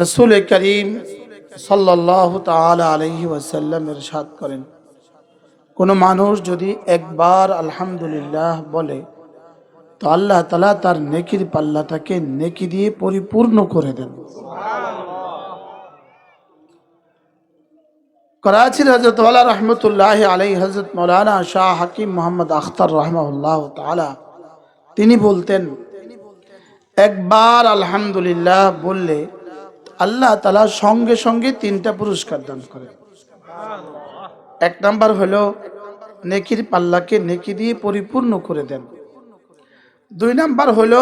রসুল করিম সাল্লাহ তালা আলহি এরশাদ করেন, কোনো মানুষ যদি একবার আলহামদুলিল্লাহ বলে, তো আল্লাহ তালা তার নেকির পাল্লাটাকে নেকি দিয়ে পরিপূর্ণ করে দেন। করাচির হজরত রহমতুল্লাহ আলাই হজরত মৌলানা শাহ হাকিম মোহাম্মদ আখতার রহমাউল্লাহ তালা তিনি বলতেন, একবার আলহামদুলিল্লাহ বললে আল্লাহ তালা সঙ্গে সঙ্গে তিনটা পুরস্কার দান করে। এক নাম্বার হলো নেকির পাল্লাকে নেকি দিয়ে পরিপূর্ণ করে দেন। দুই নাম্বার হলো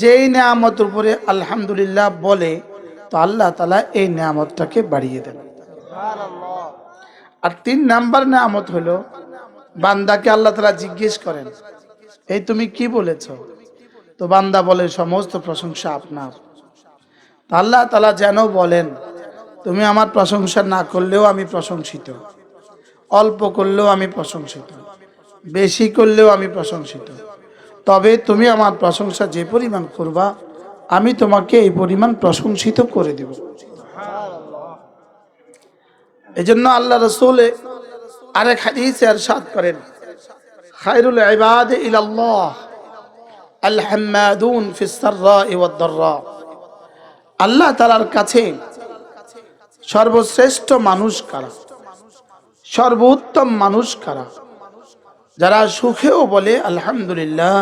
যেই নেয়ামতের উপরে আলহামদুলিল্লাহ বলে, তো আল্লাহ তালা এই নেয়ামতটাকে বাড়িয়ে দেন। আর তিন নাম্বার নেয়ামত হলো বান্দাকে আল্লাহ তালা জিজ্ঞেস করেন, এই তুমি কি বলেছ? তো বান্দা বলে, সমস্ত প্রশংসা আপনার। আল্লাহ তালা যেন বলেন, তুমি আমার প্রশংসা না করলেও আমি প্রশংসিত। অল্প করলেও আমি প্রশংসিত। বেশি করলেও আমি প্রশংসিত। তবে তুমি আমার প্রশংসা যে পরিমাণ করবা, আমি তোমাকে এই পরিমাণ প্রশংসিত করে দেব। এই জন্য আল্লাহ রসুল আরেক হাদিসে এরশাদ করেন, খায়রুল ইবাদ ইলাল্লাহ আল হাম্মাদুন আল্লাহ তালার কাছে সর্বশ্রেষ্ঠ মানুষ কারা? সর্বোত্তম মানুষ কারা? যারা সুখেও বলে, আলহামদুলিল্লাহ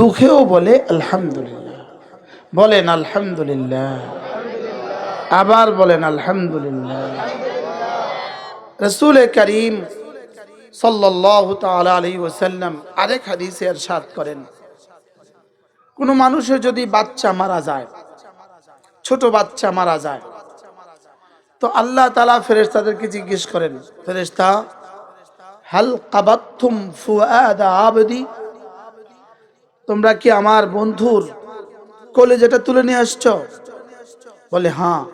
দুঃখেও বলে, আলহামদুলিল্লাহ বলেন, আলহামদুলিল্লাহ আবার বলেন, আলহামদুলিল্লাহ রসুল করিম ওসাল্লাম আরেক হাদিসে এরশাদ করেন। কোনো মানুষের যদি বাচ্চা মারা যায় ছোট বাচ্চা মারা যায়। তো আল্লাহ তালা ফেরেস্তাদেরকে জিজ্ঞেস করেন ফেরেস্তা হাল কাবাত্তুম ফুয়াদা আবদি? তোমরা কি আমার বন্ধুর কোলে যেটা তুলে নিয়ে আসছো? বলে হ্যাঁ।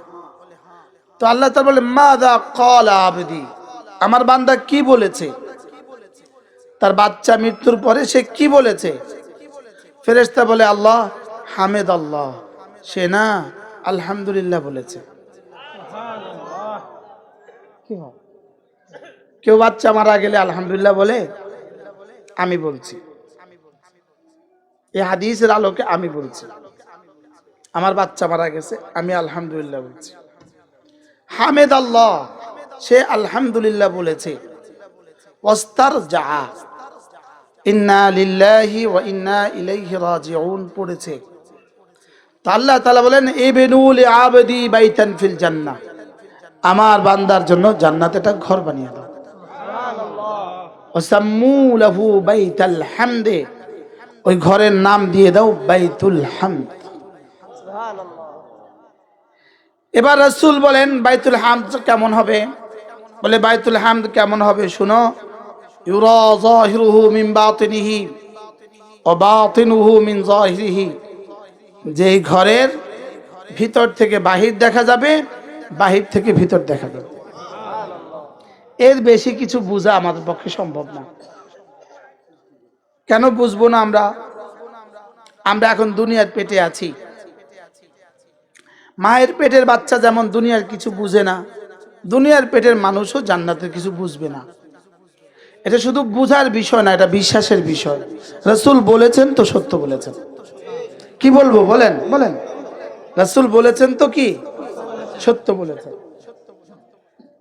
তো আল্লাহ তালা বলে, মাদা কল আবদি? আমার বান্দা কি বলেছে? তার বাচ্চা মৃত্যুর পরে সে কি বলেছে? ফেরেস্তা বলে, আল্লাহ হামেদ আল্লাহ। সে না আলহামদুলিল্লাহ বলেছে। কেউ বাচ্চা মারা গেলে আলহামদুলিল্লাহ বলে আমি বলছি। এই হাদিসের আলোকে আমি বলছি। আমার বাচ্চা মারা গেছে আমি আলহামদুলিল্লাহ বলছি। হামেদ আল্লাহ সে আলহামদুলিল্লাহ বলেছে যা ইন্না লিল্লাহি ওয়া ইন্না ইলাইহি রাজিউন পড়েছে। তো আল্লাহ তালা বলেন ইবনুল আবদি বাইতান ফিল জান্না আমার বান্দার জন্য জান্নাত একটা ঘর বানিয়ে দাও। ওসাম্মু লাহু বাইতাল হামদে। ওই ঘরের নাম দিয়ে দাও বাইতুল হামদ। এবার রাসূল বলেন বাইতুল হামদ কেমন হবে? বলে বাইতুল হামদ কেমন হবে শুনো। ইউরা যাহিরুহু মিন বাতিনিহি ওয়া বাতিনুহু মিন যাহিরিহি যেই ঘরের ভিতর থেকে বাহির দেখা যাবে, বাহির থেকে ভিতর দেখা যাবে। এর বেশি কিছু বোঝা আমাদের পক্ষে সম্ভব না। কেন বুঝব না আমরা? আমরা এখন দুনিয়ার পেটে আছি। মায়ের পেটের বাচ্চা যেমন দুনিয়ার কিছু বুঝে না, দুনিয়ার পেটের মানুষও জান্নাতের কিছু বুঝবে না। এটা শুধু বুঝার বিষয় না, এটা বিশ্বাসের বিষয়। রসুল বলেছেন তো সত্য বলেছেন। কি বলব, বলেন বলেন। রসুল বলেছেন তো কি? সত্য বলেছেন।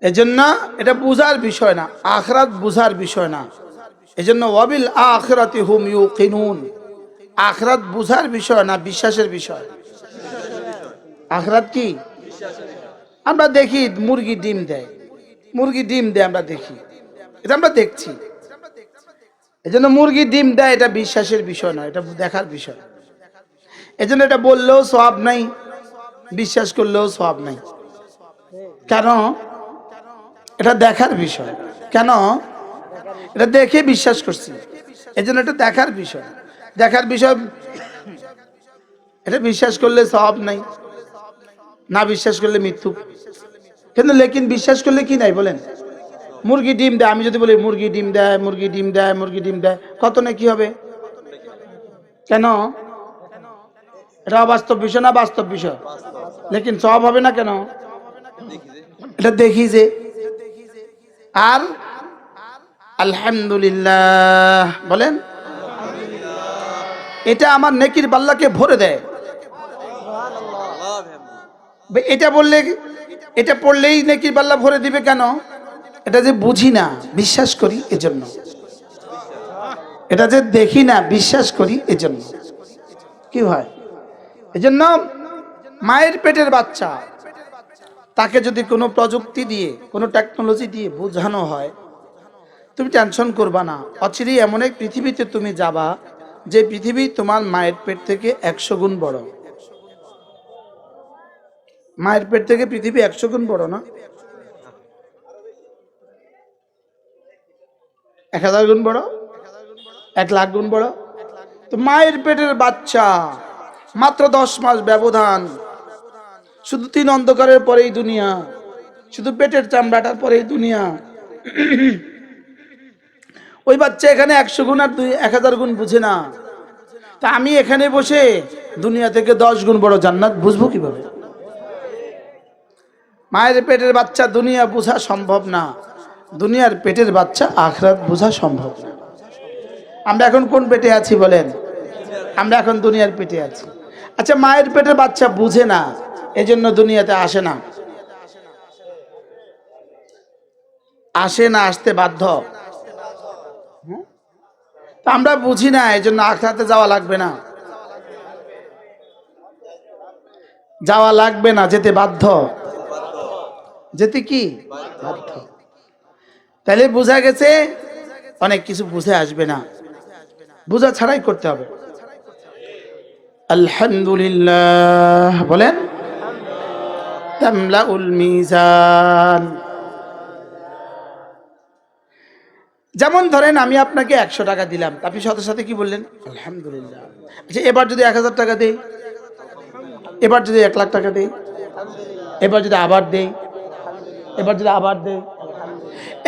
এজন্য এটা বুঝার বিষয় না, আখরাত বুঝার বিষয় না। এজন্য ওয়াবিল আখরাতি হুম ইউ কিনুন আখরাত বুঝার বিষয় না, বিশ্বাসের বিষয়। আখরাত কি? আমরা দেখি মুরগি ডিম দেয়। মুরগি ডিম দেয় আমরা দেখি। এটা আমরা দেখছি। এজন্য মুরগি ডিম দেয়, এটা বিশ্বাসের বিষয় না, এটা দেখার বিষয়। এজন্য এটা বললেও সব নাই, বিশ্বাস করলেও সব নাই। কেন? এটা দেখার বিষয়। কেন? এটা দেখে বিশ্বাস করছি। এই জন্য এটা দেখার বিষয়। দেখার বিষয়, এটা বিশ্বাস করলে সব নাই, না বিশ্বাস করলে মৃত্যু। কিন্তু লেকিন বিশ্বাস করলে কি নাই বলেন? মুরগি ডিম দেয়, আমি যদি বলি মুরগি ডিম দেয়, মুরগি ডিম দেয়, মুরগি ডিম দেয়, কত না কি হবে? কেন? এটা অবাস্তব বিষয় না বাস্তব বিষয়? লেকিন সব হবে না কেন? এটা দেখি যে, আর আলহামদুলিল্লাহ, বলেন? এটা আমার নেকির বাল্লাকে ভরে দেয়। এটা বললে, এটা পড়লেই নেকির বাল্লা ভরে দিবে কেন? এটা যে বুঝি না, বিশ্বাস করি এজন্য। এটা যে দেখি না, বিশ্বাস করি এজন্য। কি হয়? এজন্য মায়ের পেটের বাচ্চা, তাকে যদি কোনো প্রযুক্তি দিয়ে, কোনো টেকনোলজি দিয়ে বোঝানো হয়, তুমি টেনশন করবা না। অচিরেই এমন এক পৃথিবীতে তুমি যাবা, যে পৃথিবী তোমার মায়ের পেট থেকে একশো গুণ বড়। মায়ের পেট থেকে পৃথিবী একশো গুণ বড় না? এক হাজার গুণ বড়? এক লাখ গুণ বড়? তো মায়ের পেটের বাচ্চা মাত্র দশ মাস ব্যবধান। শুধু তিন অন্ধকারের পরেই দুনিয়া, শুধু পেটের চামড়াটার পরেই দুনিয়া। ওই বাচ্চা এখানে একশো গুণ আর দুই এক হাজার গুণ বুঝে না। তা আমি এখানে বসে দুনিয়া থেকে দশ গুণ বড় জান্নাত বুঝব কীভাবে? মায়ের পেটের বাচ্চা দুনিয়া বোঝা সম্ভব না। দুনিয়ার পেটের বাচ্চা আখরাত বোঝা সম্ভব না। আমরা এখন কোন পেটে আছি বলেন? আমরা এখন দুনিয়ার পেটে আছি। আচ্ছা মায়ের পেটের বাচ্চা বুঝে না, এজন্য দুনিয়াতে আসে না। আসে না, আসতে বাধ্য। তা আমরা বুঝি না এই জন্য আখড়াতে যাওয়া লাগবে না। যাওয়া লাগবে না, যেতে বাধ্য। যেতে কি? বাধ্য। তাহলে বোঝা গেছে, অনেক কিছু বুঝে আসবে না। বোঝা ছাড়াই করতে হবে। আলহামদুলিল্লাহ। বলেন মিজান। যেমন ধরেন, আমি আপনাকে একশো টাকা দিলাম। আপনি সাথে সাথে কি বললেন? আলহামদুলিল্লাহ। আচ্ছা এবার যদি এক হাজার টাকা দেই? এবার যদি এক লাখ টাকা দেই? এবার যদি আবার দেই? এবার যদি আবার দেই?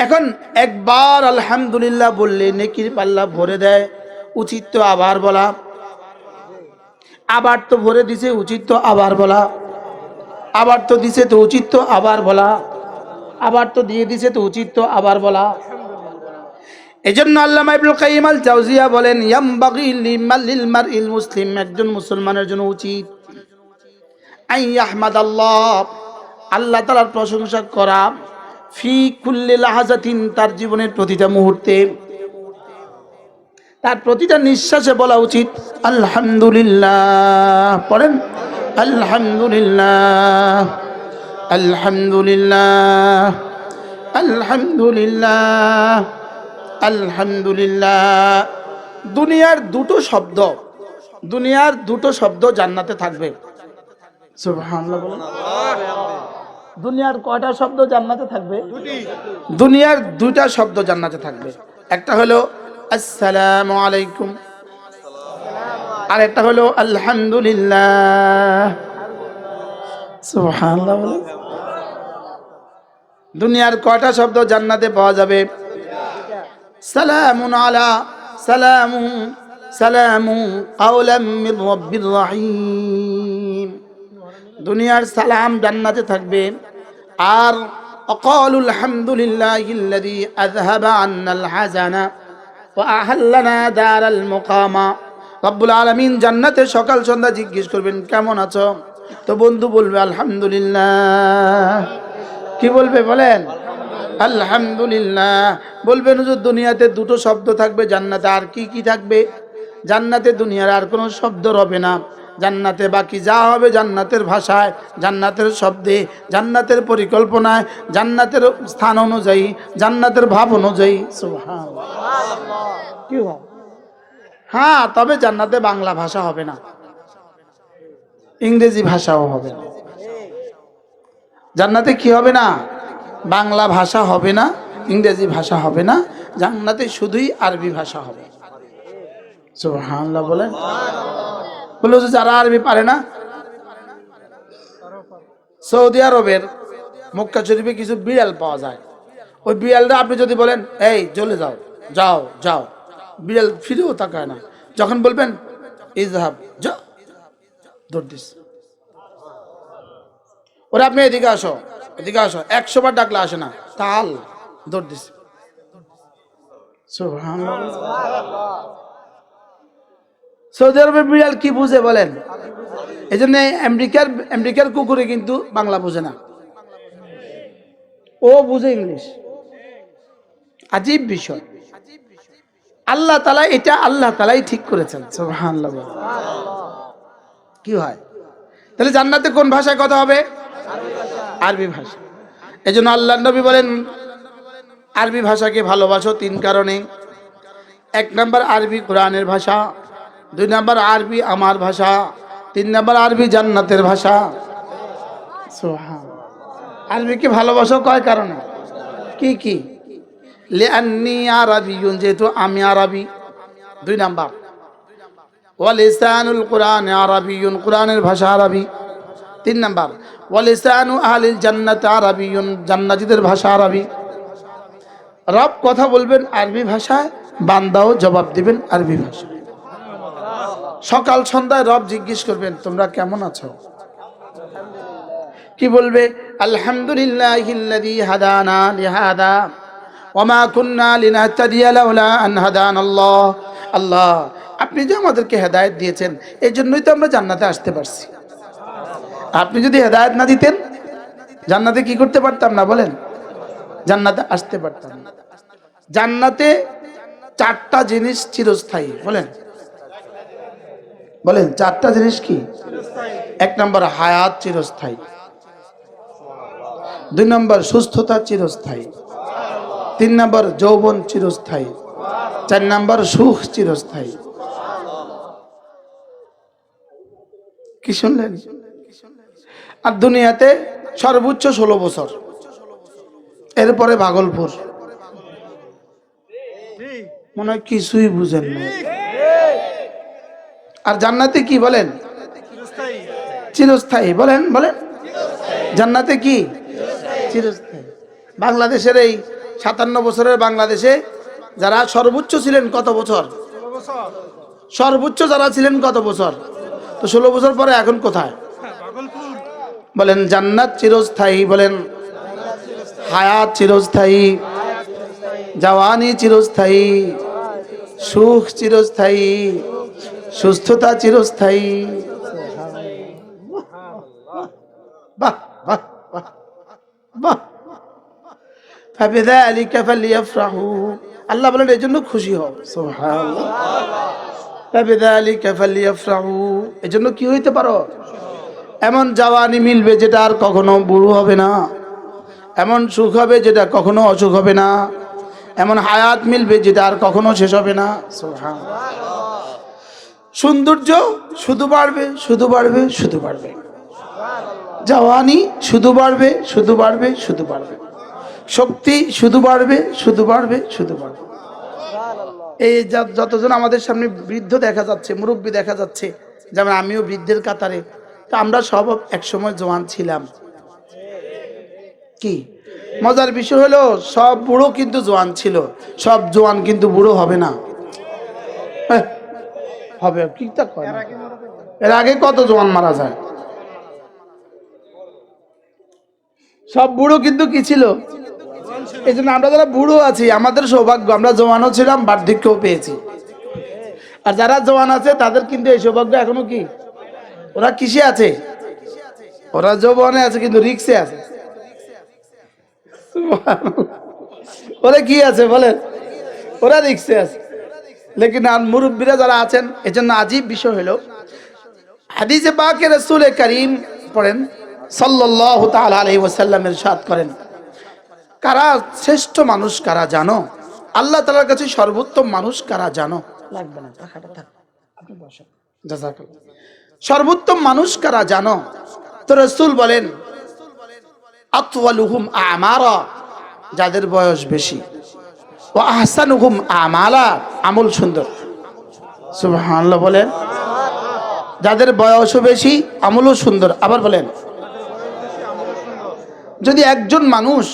এখন একবার আলহামদুলিল্লাহ বললে নেকির পাল্লা ভরে দেয়, উচিত তো আবার বলা। আবার তো ভরে দিছে, উচিত তো আবার বলা। আবার তো দিছে তো উচিত তো আবার বলা। আবার তো দিয়ে দিছে তো উচিত তো আবার বলা। এজন্য আল্লামা ইবনুল কাইয়িম আল জাওজিয়া বলেন, ইয়ামবাগি লিমাল মারইল মুসলিম একজন মুসলমানের জন্য উচিত। আই আহমাদাল্লাহ আল্লাহ তাআলার প্রশংসা করা, ফি কুল্লি লাহাজাতিন, তার জীবনের প্রতিটা মুহূর্তে। তার প্রতিটা নিঃশ্বাসে বলা উচিত, আলহামদুলিল্লাহ। পড়েন, আলহামদুলিল্লাহ। আলহামদুলিল্লাহ। আলহামদুলিল্লাহ। আলহামদুলিল্লাহ। দুনিয়ার দুটো শব্দ, দুনিয়ার দুটো শব্দ জান্নাতে থাকবে। দুনিয়ার কয়টা শব্দ জান্নাতে থাকবে? দুনিয়ার দুইটা শব্দ জান্নাতে থাকবে। একটা হলো আসসালামু আলাইকুম। আর একটা হলো, আলহামদুলিল্লাহ। দুনিয়ার কয়টা শব্দ জান্নাতে পাওয়া যাবে? সালামুন আলা, সালামু সালামু কাওলাম মির রাব্বির রহিম। দুনিয়ার সালাম জান্নাতে থাকবে। আর অকালু আলহামদুলিল্লাহিল্লাযী আযহাবা আন্নাল ওয়া জান্নাতে সকাল সন্ধ্যা জিজ্ঞেস করবেন, কেমন আছো? তো বন্ধু বলবে, আলহামদুলিল্লাহ। কি বলবে বলেন? আলহামদুলিল্লাহ। বলবেন হুজুর, দুনিয়াতে দুটো শব্দ থাকবে, জান্নাতে আর কি কি থাকবে? জান্নাতে দুনিয়ার আর কোনো শব্দ রবে না। জান্নাতে বাকি যা হবে জান্নাতের ভাষায়, জান্নাতের শব্দে, জান্নাতের পরিকল্পনায়, জান্নাতের স্থান অনুযায়ী, জান্নাতের ভাব অনুযায়ী। কি হ্যাঁ তবে জান্নাতে বাংলা ভাষা হবে না। ইংরেজি ভাষাও হবে না। জান্নাতে কি হবে না? বাংলা ভাষা হবে না, ইংরেজি ভাষা হবে না, জান্নাতে শুধুই আরবি ভাষা হবে। সুবহানাল্লাহ বলেন। বলে যে যারা আরবি পারে না, সৌদি আরবের মক্কা শরীফে কিছু বিড়াল পাওয়া যায়। ওই বিড়ালটা আপনি যদি বলেন, এই, চলে যাও যাও যাও। বিড়াল ফিরেও তাকায় না। যখন বলবেন, ইজহাব যা দৌড় দিস। ওরে আপনি এদিকে আসো এদিকে আসো। একশো বার ডাকলে আসে না। তাল দৌড় দিস। সুবহানাল্লাহ। সৌদি আরবে বিড়াল কি বুঝে বলেন? এই জন্য আমেরিকার আমেরিকার কুকুরে কিন্তু বাংলা বুঝে না। ও বুঝে ইংলিশ। আজীব বিষয়। আল্লাহ তালা এটা আল্লাহ তালাই ঠিক করেছেন। কি হয়? তাহলে জান্নাতে কোন ভাষায় কথা হবে? আরবি ভাষা। এই জন্য আল্লাহ নবী বলেন, আরবি ভাষাকে ভালোবাসো তিন কারণে। এক নম্বর আরবি কোরআনের ভাষা। দুই নম্বর আরবি আমার ভাষা, তিন নম্বর আরবি জান্নাতের ভাষা। আরবিকে ভালোবাসো কয় কারণে? কি কি? লিআন্নি আরবিয়ুন, যেহেতু আমি আরবি। দুই নাম্বার। ওয়ালিসানুল কোরআন আরবিয়ুন, কোরআনের ভাষা আরবি। তিন নাম্বার। ওয়ালিসানু আহলিল জান্নাত আরবিয়ুন, জান্নাতীদের ভাষা আরবি। রব কথা বলবেন আরবি ভাষায়, বান্দাও জবাব দিবেন আরবি ভাষায়। সকাল সন্ধ্যায় রব জিজ্ঞেস করবেন, তোমরা কেমন আছো? কি বলবে? হাদানাল্লাহ আল্লাহ। আপনি যে আমাদেরকে হেদায়েত দিয়েছেন, এই জন্যই তো আমরা জান্নাতে আসতে পারছি। আপনি যদি হেদায়েত না দিতেন, জান্নাতে কি করতে পারতাম না বলেন? জান্নাতে আসতে পারতাম জান্নাতে চারটা জিনিস চিরস্থায়ী, বলেন। বলেন, চারটা জিনিস কি? এক নম্বর, হায়াত চিরস্থায়ী। দুই নম্বর, সুস্থতা চিরস্থায়ী। তিন নম্বর, যৌবন চিরস্থায়ী। চার নম্বর, সুখ চিরস্থায়ী। কি শুনলেন? আর দুনিয়াতে সর্বোচ্চ ষোলো বছর। এরপরে ভাগলপুর। মনে হয় কিছুই বুঝেন না আর জান্নাতে কি বলেন? চিরস্থায়ী। বলেন বলেন। জান্নাতে কি? চিরস্থায়ী। বাংলাদেশের এই সাতান্ন বছরের বাংলাদেশে যারা সর্বোচ্চ ছিলেন কত বছর? সর্বোচ্চ যারা ছিলেন কত বছর? তো ষোলো বছর পরে এখন কোথায়? বলেন জান্নাত চিরস্থায়ী বলেন। হায়াত চিরস্থায়ী। জওয়ানি চিরস্থায়ী। সুখ চিরস্থায়ী। সুস্থতা চিরস্থায়ী বাহ বাহ বাহ বাহ فبذلك فليفرحوا আল্লাহ বলেন এই জন্য খুশি হও সুবহানাল্লাহ فبذلك فليفرحوا এই জন্য কি হইতে পারো এমন জওয়ানি মিলবে যেটা আর কখনো বুড়ো হবে না এমন সুখ হবে যেটা কখনো অসুখ হবে না এমন হায়াত মিলবে যেটা আর কখনো শেষ হবে না সুবহানাল্লাহ সৌন্দর্য শুধু বাড়বে শুধু বাড়বে শুধু বাড়বে। জওয়ানি শুধু বাড়বে শুধু বাড়বে শুধু বাড়বে। শক্তি শুধু বাড়বে শুধু বাড়বে শুধু বাড়বে। এই যতজন আমাদের সামনে বৃদ্ধ দেখা যাচ্ছে, মুরব্বী দেখা যাচ্ছে, যেমন আমিও বৃদ্ধের কাতারে, তো আমরা সব একসময় জওয়ান ছিলাম। কি? মজার বিষয় হলো, সব বুড়ো কিন্তু জোয়ান ছিল, সব জোয়ান কিন্তু বুড়ো হবে না। হবে কি তা কয় এর আগে কত জোয়ান মারা যায়? সব বুড়ো কিন্তু কি ছিল? এই জন্য আমরা যারা বুড়ো আছি আমাদের সৌভাগ্য আমরা জওয়ানও ছিলাম বার্ধক্যও পেয়েছি। আর যারা জওয়ান আছে তাদের কিন্তু এই সৌভাগ্য এখনও কি? ওরা কিসে আছে? ওরা যৌবনে আছে কিন্তু রিক্সে আছে। ওরা কি আছে বলেন? ওরা রিক্সে আছে। লেকিন আর মুরব্বীরা যারা আছেন এজন্য আজীব বিষয় হলো হাদিসে পাকে রসুল করিম পড়েন সাল্লাহ ওয়াসাল্লামের সাথ করেন। কারা শ্রেষ্ঠ মানুষ কারা জানো? আল্লাহ তালার কাছে সর্বোত্তম মানুষ কারা জানো? লাগবে না টাকাটা থাক। আপনি বসেন। জাযাকাল্লাহ। সর্বোত্তম মানুষ কারা জানো? তো রসুল বলেন আতওয়ালুহুম আমারা যাদের বয়স বেশি। ও আহসানুহুম আমালা, আমল সুন্দর। বলেন। যাদের বয়সও বেশি, আমলও সুন্দর। আবার বলেন। যদি একজন মানুষ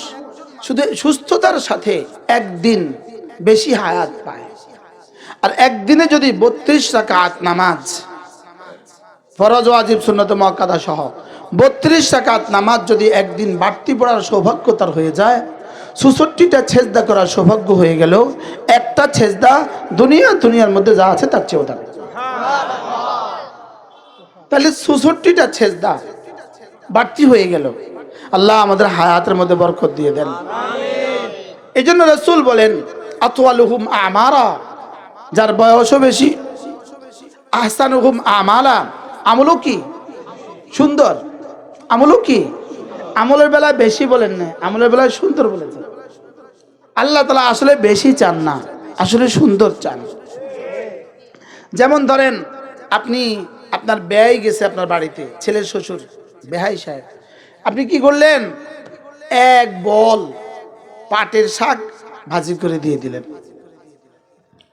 শুধু সুস্থতার সাথে একদিন বেশি হায়াত পায়, আর একদিনে যদি বত্রিশ রাকাত নামাজ, ফরজ আজিব সুন্নত মক্কাদা সহ বত্রিশ টাকাত নামাজ যদি একদিন বাড়তি পড়ার সৌভাগ্য তার হয়ে যায় চৌষট্টিটা ছেজদা করার সৌভাগ্য হয়ে গেল। একটা ছেজদা দুনিয়া, দুনিয়ার মধ্যে যা আছে তার চেয়েও দামি। তাহলে চৌষট্টিটা ছেজদা বাড়তি হয়ে গেল। আল্লাহ আমাদের হায়াতের মধ্যে বরকত দিয়ে দেন। এই জন্য রসুল বলেন, আতওয়ালুহুম আমারা যার বয়সও বেশি। আহসানুহুম আমালা। আমলও কি? সুন্দর। আমলও কি? আমলের বেলায় বেশি বলেন না, আমলের বেলায় সুন্দর বলেছেন আল্লাহ তালা আসলে বেশি চান না, আসলে সুন্দর চান। যেমন ধরেন, আপনি, আপনার ব্যয় গেছে আপনার বাড়িতে, ছেলের শ্বশুর, বেহাই সাহেব। আপনি কি করলেন? এক বল পাটের শাক ভাজি করে দিয়ে দিলেন।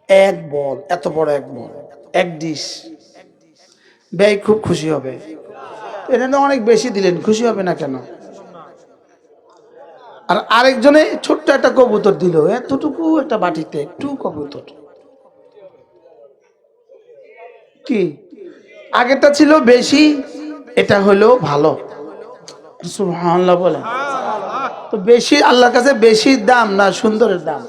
এক বল, এত বড় এক বল, এক ডিশ। ব্যয় খুব খুশি হবে। এটা অনেক বেশি দিলেন, খুশি হবে না কেন? আর আরেকজনে ছোট্ট একটা কবুতর দিল এতটুকু একটা বাটিতে একটু কবুতর কি আগেরটা ছিল বেশি এটা হলো ভালো সুবহানাল্লাহ বলে তো বেশি আল্লাহর কাছে বেশি দাম না সুন্দরের দাম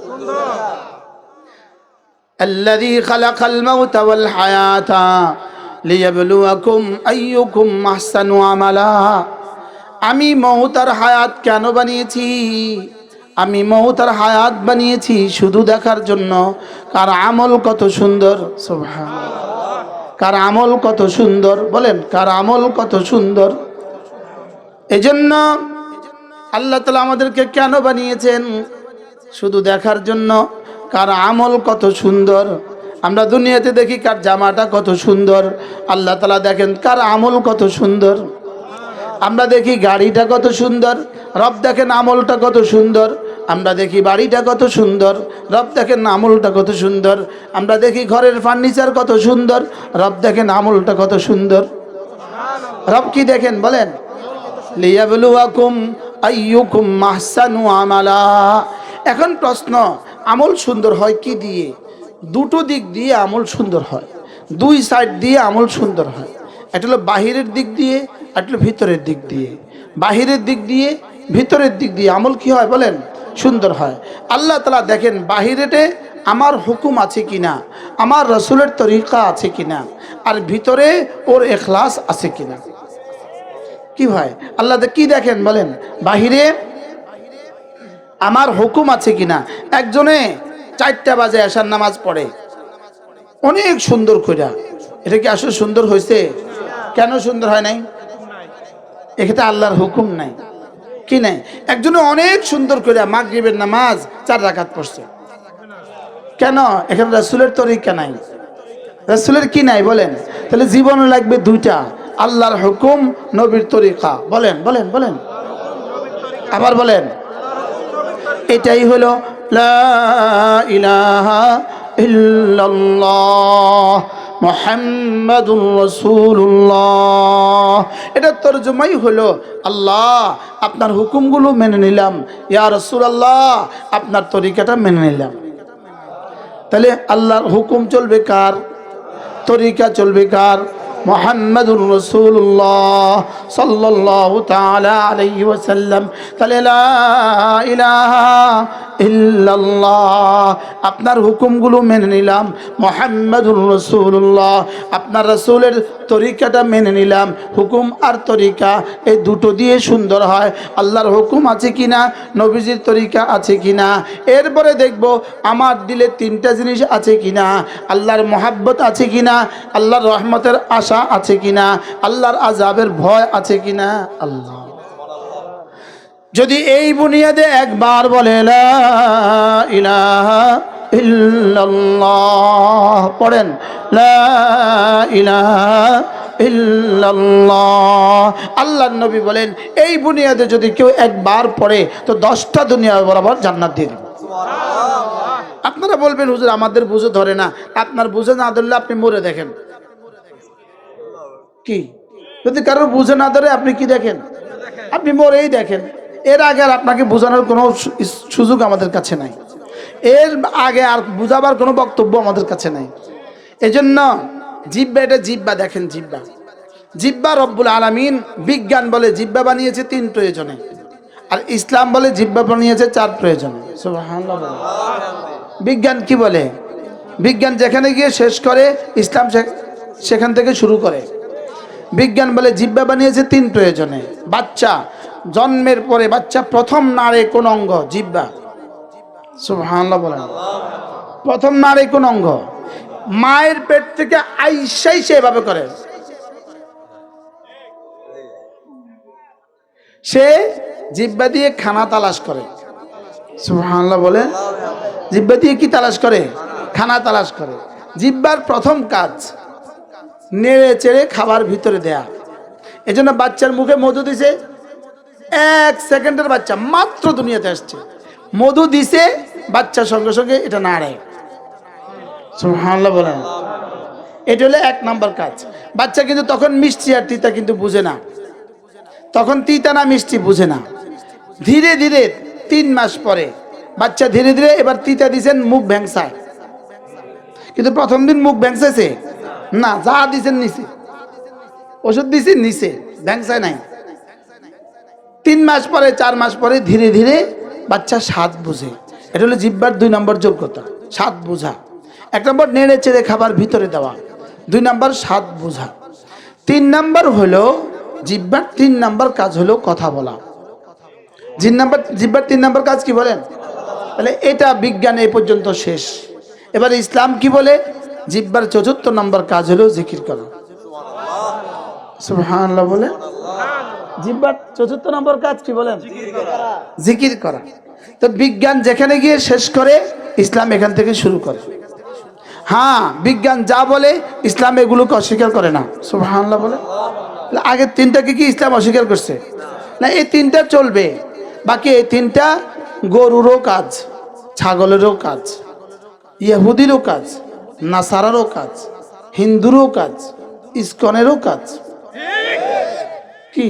الذي خلق الموت والحياة ليبلوكم أيكم أحسن عملا আমি মৌত আর হায়াত কেন বানিয়েছি? আমি মৌত আর হায়াত বানিয়েছি শুধু দেখার জন্য। কার আমল কত সুন্দর কার আমল কত সুন্দর, বলেন, কার আমল কত সুন্দর। এজন্য আল্লাহ তালা আমাদেরকে কেন বানিয়েছেন? শুধু দেখার জন্য। কার আমল কত সুন্দর। আমরা দুনিয়াতে দেখি কার জামাটা কত সুন্দর। আল্লাহ তালা দেখেন কার আমল কত সুন্দর। আমরা দেখি গাড়িটা কত সুন্দর, রব দেখেন আমলটা কত সুন্দর, আমরা দেখি বাড়িটা কত সুন্দর, রব দেখেন আমলটা কত সুন্দর, আমরা দেখি ঘরের ফার্নিচার কত সুন্দর, রব দেখেন আমলটা কত সুন্দর। রব কি দেখেন বলেন? আমালা। এখন প্রশ্ন, আমল সুন্দর হয় কি দিয়ে? দুটো দিক দিয়ে আমল সুন্দর হয়, দুই সাইড দিয়ে আমল সুন্দর হয়। একটা হলো বাহিরের দিক দিয়ে একটা ভিতরের দিক দিয়ে, বাহিরের দিক দিয়ে, ভিতরের দিক দিয়ে আমল কি হয় বলেন? সুন্দর হয়। আল্লাহ তালা দেখেন বাহিরেটে আমার হুকুম আছে কিনা, আমার রসুলের তরিকা আছে কিনা, আর ভিতরে ওর এখলাস আছে কিনা। কি ভাই? আল্লাহ কি দেখেন বলেন? বাহিরে আমার হুকুম আছে কিনা? একজনে চারটা বাজে আসার নামাজ পড়ে। অনেক সুন্দর কইরা। এটা কি আসলে সুন্দর হয়েছে কেন সুন্দর হয় নাই? এক্ষেত্রে আল্লাহর হুকুম নাই। কি নাই? একজনে অনেক সুন্দর করে মাগরিবের নামাজ চার রাকাত পড়ছে। কেন? এখানে রাসুলের তরিকা নাই। রাসুলের কি নাই বলেন? তাহলে জীবনে লাগবে দুইটা। আল্লাহর হুকুম, নবীর তরিকা। বলেন বলেন বলেন। আবার বলেন। এটাই হলো লা ইলাহা ইল্লাল্লাহ। মোহাম্মদুর রসুল্লাহ এটা তর্জমাই হলো, আল্লাহ, আপনার হুকুমগুলো মেনে নিলাম। ইয়া রসুল আল্লাহ আপনার তরিকাটা মেনে নিলাম। তাহলে আল্লাহর হুকুম চলবে কার? তরিকা চলবে কার? মোহাম্মদুর রসুল্লাহ সাল্লাহ তালা আলাইহি ওয়াসাল্লাম। তাহলে ইলাহা আপনার হুকুমগুলো মেনে নিলাম। মোহাম্মদুর রসুল্লাহ আপনার রসুলের তরিকাটা মেনে নিলাম। হুকুম আর তরিকা এই দুটো দিয়ে সুন্দর হয়। আল্লাহর হুকুম আছে কি না নবীজির তরিকা আছে কি না এরপরে দেখব আমার দিলে তিনটা জিনিস আছে কি না আল্লাহর মহাব্বত আছে কি না আল্লাহর রহমতের আশা আছে কি না আল্লাহর আজাবের ভয় আছে কি না আল্লাহ। যদি এই বুনিয়াদে একবার বলে পড়েন আল্লাহর নবী বলেন, এই বুনিয়াদে যদি কেউ একবার পড়ে, তো দশটা দুনিয়া বরাবর জান্নাত দিয়ে আপনারা বলবেন, হুজুর, আমাদের বুঝে ধরে না। আপনার বুঝে না ধরলে আপনি মরে দেখেন। কি? যদি কারোর বুঝে না ধরে, আপনি কি দেখেন? আপনি মরেই দেখেন। এর আগে আর আপনাকে বোঝানোর কোনো সুযোগ আমাদের কাছে নাই। এর আগে আর বুঝাবার কোনো বক্তব্য আমাদের কাছে নাই। এজন্য জিব্বা, এটা জিব্বা, দেখেন জিব্বা। জিব্বা রব্বুল আলামিন বিজ্ঞান বলে জিব্বা বানিয়েছে তিন প্রয়োজনে। আর ইসলাম বলে জিব্বা বানিয়েছে চার প্রয়োজনে। বিজ্ঞান কি বলে? বিজ্ঞান যেখানে গিয়ে শেষ করে, ইসলাম সেখান থেকে শুরু করে। বিজ্ঞান বলে জিব্বা বানিয়েছে তিন প্রয়োজনে। বাচ্চা জন্মের পরে বাচ্চা প্রথম নাড়ে কোন অঙ্গ? জিব্বা। সুবহানাল্লাহ বলেন। প্রথম নাড়ে কোন অঙ্গ? মায়ের পেট থেকে আইসাই সে এভাবে করে। সে জিব্বা দিয়ে খানা তালাশ করে। সুবহানাল্লাহ বলে জিব্বা দিয়ে কি তালাশ করে? খানা তালাশ করে। জিব্বার প্রথম কাজ, নেড়ে চেড়ে খাবার ভিতরে দেয়া। এজন্য বাচ্চার মুখে মধু দিছে। এক সেকেন্ডের বাচ্চা মাত্র দুনিয়াতে আসছে। মধু দিছে বাচ্চার সঙ্গে সঙ্গে এটা নাড়ে সুবহানাল্লাহ বলেন। এটা হলো এক নাম্বার কাজ। বাচ্চা কিন্তু তখন মিষ্টি আর তিতা কিন্তু বুঝে না। তখন তিতা না মিষ্টি বুঝে না। ধীরে ধীরে তিন মাস পরে বাচ্চা ধীরে ধীরে এবার তিতা দিছেন, মুখ ভ্যাংসায়। কিন্তু প্রথম দিন মুখ ভ্যাংসাইছে? না, যা দিছেন নিছে। ওষুধ দিছে, নিছে। ভ্যাংসায় নাই। তিন মাস পরে, চার মাস পরে ধীরে ধীরে বাচ্চা স্বাদ বুঝে। এটা হলো জিব্বার দুই নম্বর যোগ্যতা, স্বাদ বোঝা। এক নম্বর নেড়ে চেড়ে খাবার ভিতরে দেওয়া, দুই নম্বর স্বাদ বোঝা। তিন নম্বর হলো জিব্বার তিন নম্বর কাজ হলো কথা বলা। জিন নাম্বার, জিব্বার তিন নম্বর কাজ কি বলেন? তাহলে এটা বিজ্ঞান এই পর্যন্ত শেষ। এবার ইসলাম কি বলে? জিব্বার চতুর্থ নম্বর কাজ হলো জিকির করা। সুবহানাল্লাহ বলে? জিব্বার চতুর্থ নম্বর কাজ কি বলেন? জিকির করা। তো বিজ্ঞান যেখানে গিয়ে শেষ করে, ইসলাম এখান থেকে শুরু করে। হ্যাঁ বিজ্ঞান যা বলে, ইসলাম এগুলোকে অস্বীকার করে না। সুবহানাল্লাহ বলে। আগের তিনটাকে কি ইসলাম অস্বীকার করছে? না, এই তিনটা চলবে। বাকি এই তিনটা গরুরও কাজ, ছাগলেরও কাজ, ইহুদিরও কাজ, নাসারারও কাজ, হিন্দুরও কাজ, ইস্কনেরও কাজ। কি?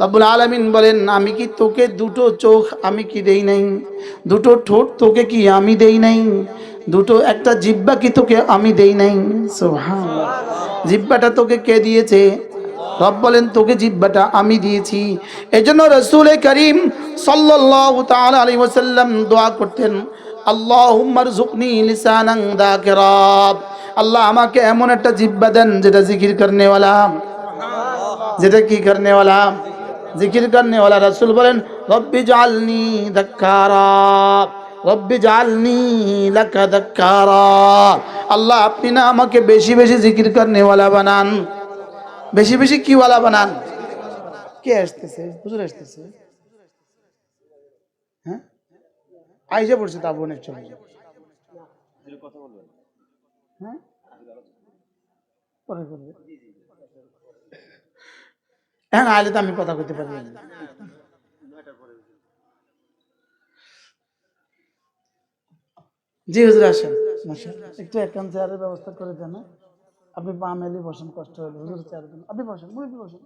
রব্বুল আলামিন বলেন, আমি কি তোকে দুটো চোখ আমি কি দেই নাই? দুটো ঠোঁট তোকে কি আমি দেই নাই? দুটো, একটা জিব্বা কি তোকে আমি দেই নাই? সুবহানাল্লাহ। জিব্বাটা তোকে কে দিয়েছে? রব বলেন, তোকে জিব্বাটা আমি দিয়েছি। এজন্য রসুল করিম সাল্লাল্লাহু তাআলা আলাইহি ওয়াসাল্লাম দোয়া করতেন আল্লাহ আমাকে এমন একটা জিব্বা দেন যেটা জিকির করনেওয়ালা। যেটা কি করনেওয়ালা? জিকির করনেওয়ালা রাসুল বলেন, রব্বি জালনি রব্বি জালনি লাকা দাক্কারা। আল্লাহ, আপনি না আমাকে বেশি বেশি জিকির করনেওয়ালা বানান। বেশি বেশি কিওয়ালা বানান? কে আসতেছে? হুজুর আসতেছে? হ্যাঁ? আইসা পড়ছে তা বোনের চলে। হ্যাঁ? পরে করবে। হ্যাঁ আইলে তো আমি কথা কইতে পারি। জি, হুজুর, আসেন। একটু একান চেয়ারের ব্যবস্থা করে দেন হ্যাঁ? আপনি পা মেলে বসেন, কষ্ট হলে। হুজুর, চেয়ার দেন। আপনি বসেন বসেন।